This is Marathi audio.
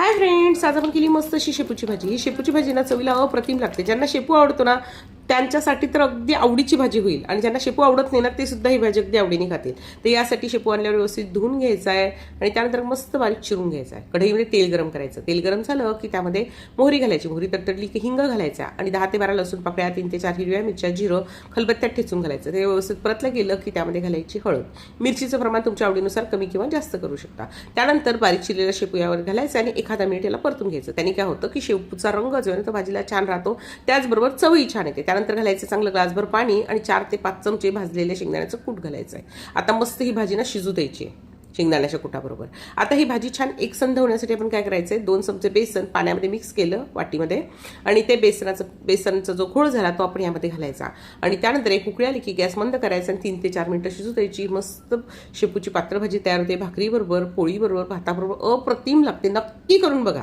हाय फ्रेंड्स आज आपण केली मस्त अशी शेपूची भाजी. ही शेपूची भाजी ना चवीला अप्रतिम लागते. ज्यांना शेपू आवडतो ना त्यांच्यासाठी तर अगदी आवडीची भाजी होईल. आणि ज्यांना शेपू आवडत नाही ना ते सुद्धा ही भाजी अगदी आवडीने खातील. तर यासाठी शेपू आणल्यावर व्यवस्थित धुवून घ्यायचा आहे आणि त्यानंतर मस्त बारीक चिरून घ्यायचा आहे कढईमध्ये तेल गरम करायचं. तेल गरम झालं की त्यामध्ये मोहरी घालायची. मोहरी तडतडली की हिंग घालायचा आणि दहा ते बारा लसूण पाकळ्या तीन ते चार हिरव्या मिरच्या जिरं खलबत्त्यात ठेचून घालायचं. ते व्यवस्थित परतलं गेलं की त्यामध्ये घालायची हळद. मिरचीचं प्रमाण तुमच्या आवडीनुसार कमी किंवा जास्त करू शकता. त्यानंतर बारीक चिरलेला शेपू यावर घालायचं आणि एखादा मिनिट याला परतून घ्यायचं. त्याने काय होतं की शेपूचा रंग जो आहे ना तो भाजीला छान राहतो. त्याचबरोबर चवही छान येते. त्यानंतर घालायचं चांगलं ग्लासभर पाणी आणि चार ते पाच चमचे भाजलेले शेंगदाण्याचं कूट घालायचं आहे. आता मस्त ही भाजी ना शिजू द्यायची आहे शेंगदाण्याच्या कुटाबरोबर. आता ही भाजी छान एकसंध होण्यासाठी आपण काय करायचं आहे दोन चमचे बेसन पाण्यामध्ये मिक्स केलं वाटीमध्ये आणि ते बेसनाचं बेसनचा जो घोळ झाला तो आपण यामध्ये घालायचा. आणि त्यानंतर एक उकळी आली की गॅस बंद करायचा आणि तीन ते चार मिनटं शिजू द्यायची. मस्त शेपूची पात्र भाजी तयार होते भाकरीबरोबर पोळीबरोबर भाताबरोबर अप्रतिम लागते. नक्की करून बघा.